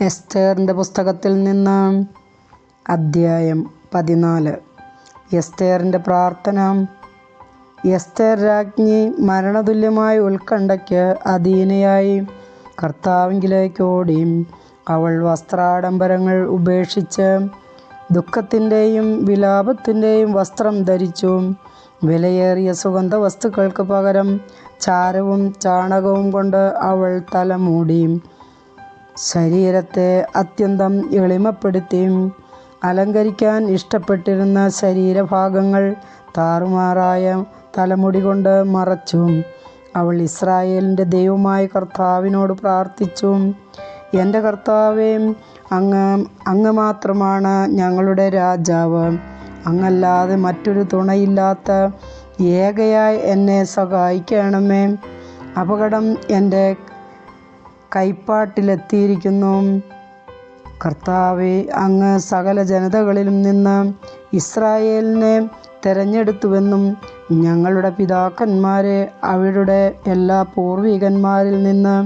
എസ്തേറിന്റെ പുസ്തകത്തിൽ നിന്ന്. അദ്ധ്യായം പതിനാല്. എസ്തേറിന്റെ പ്രാർത്ഥന. എസ്തേർ രാജ്ഞി മരണതുല്യമായ ഉത്കണ്ഠയ്ക്ക് അധീനയായി. കർത്താവിങ്കിലേക്ക് ഓടി അവൾ വസ്ത്രാഡംബരങ്ങൾ ഉപേക്ഷിച്ച് ദുഃഖത്തിന്റെയും വിലാപത്തിന്റെയും വസ്ത്രം ധരിച്ചു. വിലയേറിയ സുഗന്ധ വസ്തുക്കൾക്ക് പകരം ചാരവും ചാണകവും കൊണ്ട് അവൾ തല മൂടി ശരീരത്തെ അത്യന്തം എളിമപ്പെടുത്തി അലങ്കരിക്കാൻ ഇഷ്ടപ്പെട്ടിരുന്ന ശരീരഭാഗങ്ങൾ താറുമാറായ തലമുടി കൊണ്ട് മറച്ചു അവൾ ഇസ്രായേലിന്റെ ദൈവമായ കർത്താവിനോട് പ്രാർത്ഥിച്ചു എന്റെ കർത്താവേ അങ്ങ് അങ്ങ് മാത്രമാണ് ഞങ്ങളുടെ രാജാവ്. അങ്ങല്ലാതെ മറ്റൊരു തുണയില്ലാത്ത ഏകയായി എന്നെ സഹായിക്കണമേ. അപകടം എന്റെ കൈപ്പാട്ടിലെത്തിയിരിക്കുന്നു. കർത്താവെ അങ്ങ് സകല ജനതകളിൽ നിന്ന് ഇസ്രായേലിനെ തെരഞ്ഞെടുത്തുവെന്നും ഞങ്ങളുടെ പിതാക്കന്മാരെ അവരുടെ എല്ലാ പൂർവികന്മാരിൽ നിന്ന്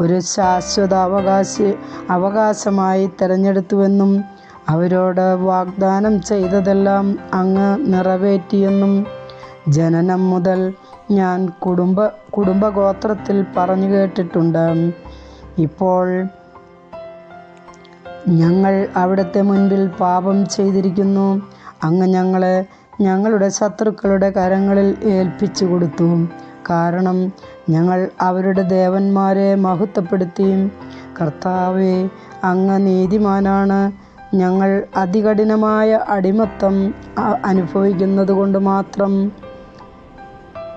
ഒരു ശാശ്വത അവകാശ അവകാശമായി തിരഞ്ഞെടുത്തുവെന്നും അവരോട് വാഗ്ദാനം ചെയ്തതെല്ലാം അങ്ങ് നിറവേറ്റിയെന്നും ജനനം മുതൽ ഞാൻ കുടുംബ കുടുംബഗോത്രത്തിൽ പറഞ്ഞു കേട്ടിട്ടുണ്ട്. ഇപ്പോൾ ഞങ്ങൾ അവിടുത്തെ മുൻപിൽ പാപം ചെയ്തിരിക്കുന്നു. അങ്ങ് ഞങ്ങളെ ഞങ്ങളുടെ ശത്രുക്കളുടെ കരങ്ങളിൽ ഏൽപ്പിച്ചു കൊടുത്തു. കാരണം ഞങ്ങൾ അവരുടെ ദേവന്മാരെ മഹത്വപ്പെടുത്തിയും കർത്താവെ അങ്ങ് നീതിമാനാണ്. ഞങ്ങൾ അതികഠിനമായ അടിമത്തം അനുഭവിക്കുന്നത് കൊണ്ട് മാത്രം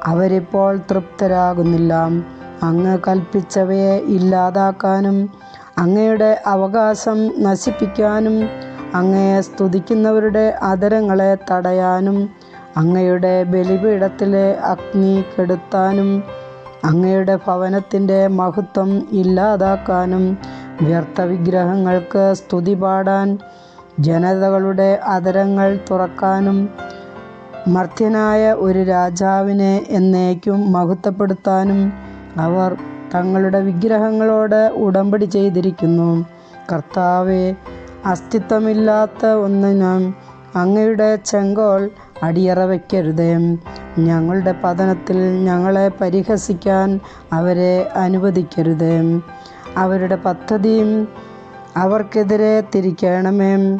അവരിപ്പോൾ തൃപ്തരാകുന്നില്ല. അങ്ങ് കൽപ്പിച്ചവയെ ഇല്ലാതാക്കാനും അങ്ങയുടെ അവകാശം നശിപ്പിക്കാനും അങ്ങയെ സ്തുതിക്കുന്നവരുടെ അതരങ്ങളെ തടയാനും അങ്ങയുടെ ബലിപീഠത്തിലെ അഗ്നി കെടുത്താനും അങ്ങയുടെ ഭവനത്തിന്റെ മഹത്വം ഇല്ലാതാക്കാനും വ്യർത്ഥ വിഗ്രഹങ്ങൾക്ക് സ്തുതി പാടാൻ ജനതകളുടെ അതരങ്ങൾ തുറക്കാനും മർത്യനായ ഒരു രാജാവിനെ എന്നേക്കും മഹത്വപ്പെടുത്താനും അവർ തങ്ങളുടെ വിഗ്രഹങ്ങളോട് ഉടമ്പടി ചെയ്തിരിക്കുന്നു. കർത്താവെ അസ്തിത്വമില്ലാത്ത ഒന്നിനും അങ്ങയുടെ ചെങ്കോൾ അടിയറ വയ്ക്കരുതേ ഞങ്ങളുടെ പതനത്തിൽ ഞങ്ങളെ പരിഹസിക്കാൻ അവരെ അനുവദിക്കരുതേ. അവരുടെ പദ്ധതിയും അവർക്കെതിരെ തിരിക്കണമേ.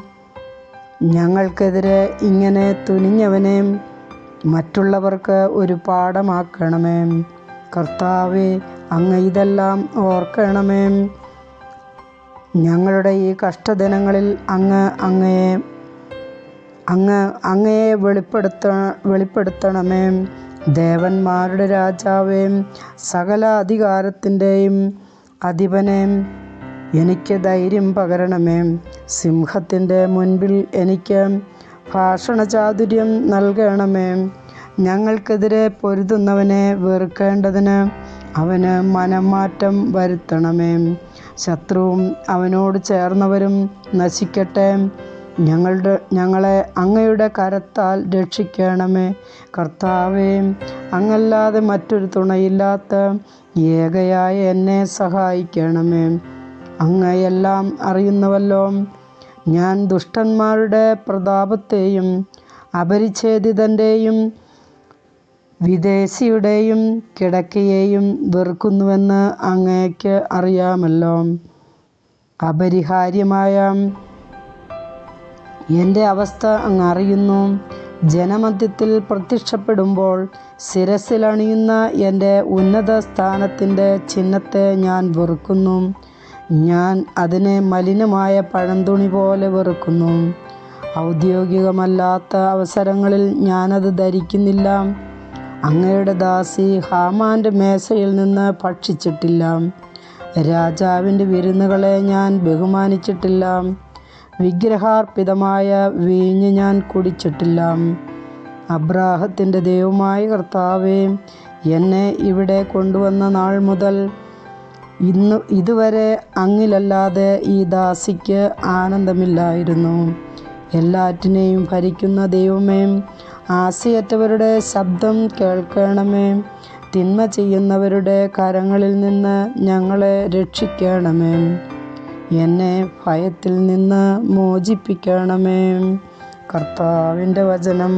ഞങ്ങൾക്കെതിരെ ഇങ്ങനെ തുനിഞ്ഞവനെ മറ്റുള്ളവർക്ക് ഒരു പാഠമാക്കണമേ. കർത്താവെ അങ്ങ് ഇതെല്ലാം ഓർക്കണമേ. ഞങ്ങളുടെ ഈ കഷ്ടദിനങ്ങളിൽ അങ്ങ് അങ്ങയെ അങ്ങ് അങ്ങയെ വെളിപ്പെടുത്ത വെളിപ്പെടുത്തണമേ. ദേവന്മാരുടെ രാജാവേ സകല അധികാരത്തിന്റെയും അധിപനെ എനിക്ക് ധൈര്യം പകരണമേ. സിംഹത്തിന്റെ മുൻപിൽ എനിക്ക് ഭാഷണചാതുര്യം നൽകണമേ. ഞങ്ങൾക്കെതിരെ പൊരുതുന്നവനെ വെറുക്കേണ്ടതിന് അവന് മനംമാറ്റം വരുത്തണമേ. ശത്രുവും അവനോട് ചേർന്നവരും നശിക്കട്ടെ. ഞങ്ങളുടെ ഞങ്ങളെ അങ്ങയുടെ കരത്താൽ രക്ഷിക്കണമേ. കർത്താവേ അങ്ങല്ലാതെ മറ്റൊരു തുണയില്ലാത്ത ഏകയായ എന്നെ സഹായിക്കണമേ. അങ്ങയെല്ലാം അറിയുന്നുവല്ലോ. ഞാൻ ദുഷ്ടന്മാരുടെ പ്രതാപത്തെയും അപരിച്ഛേദിതന്റെയും വിദേശിയുടെയും കിടക്കയെയും വെറുക്കുന്നുവെന്ന് അങ്ങേക്ക് അറിയാമല്ലോ. അപരിഹാര്യമായ എന്റെ അവസ്ഥ അങ്ങ് അറിയുന്നു. ജനമധ്യത്തിൽ പ്രത്യക്ഷപ്പെടുമ്പോൾ എന്റെ ഉന്നത സ്ഥാനത്തിന്റെ ചിഹ്നത്തെ ഞാൻ വെറുക്കുന്നു. ഞാൻ അതിനെ മലിനമായ പഴന്തുണി പോലെ വെറുക്കുന്നു. ഔദ്യോഗികമല്ലാത്ത അവസരങ്ങളിൽ ഞാനത് ധരിക്കുന്നില്ല. അങ്ങയുടെ ദാസി ഹാമാന്റെ മേശയിൽ നിന്ന് ഭക്ഷിച്ചിട്ടില്ല. രാജാവിന്റെ വിരുന്നുകളെ ഞാൻ ബഹുമാനിച്ചിട്ടില്ല. വിഗ്രഹാർപ്പിതമായ വീഞ്ഞ് ഞാൻ കുടിച്ചിട്ടില്ല. അബ്രാഹത്തിന്റെ ദൈവമായ കർത്താവേ എന്നെ ഇവിടെ കൊണ്ടുവന്ന നാൾ മുതൽ ഇന്ന് ഇതുവരെ അങ്ങിലല്ലാതെ ഈ ദാസിക്ക് ആനന്ദമില്ലായിരുന്നു. എല്ലാറ്റിനെയും ഭരിക്കുന്ന ദൈവമേ ആശയറ്റവരുടെ ശബ്ദം കേൾക്കണമേ. തിന്മ ചെയ്യുന്നവരുടെ കരങ്ങളിൽ നിന്ന് ഞങ്ങളെ രക്ഷിക്കണമേ. എന്നെ ഭയത്തിൽ നിന്ന് മോചിപ്പിക്കണമേ. കർത്താവിന്റെ വചനം.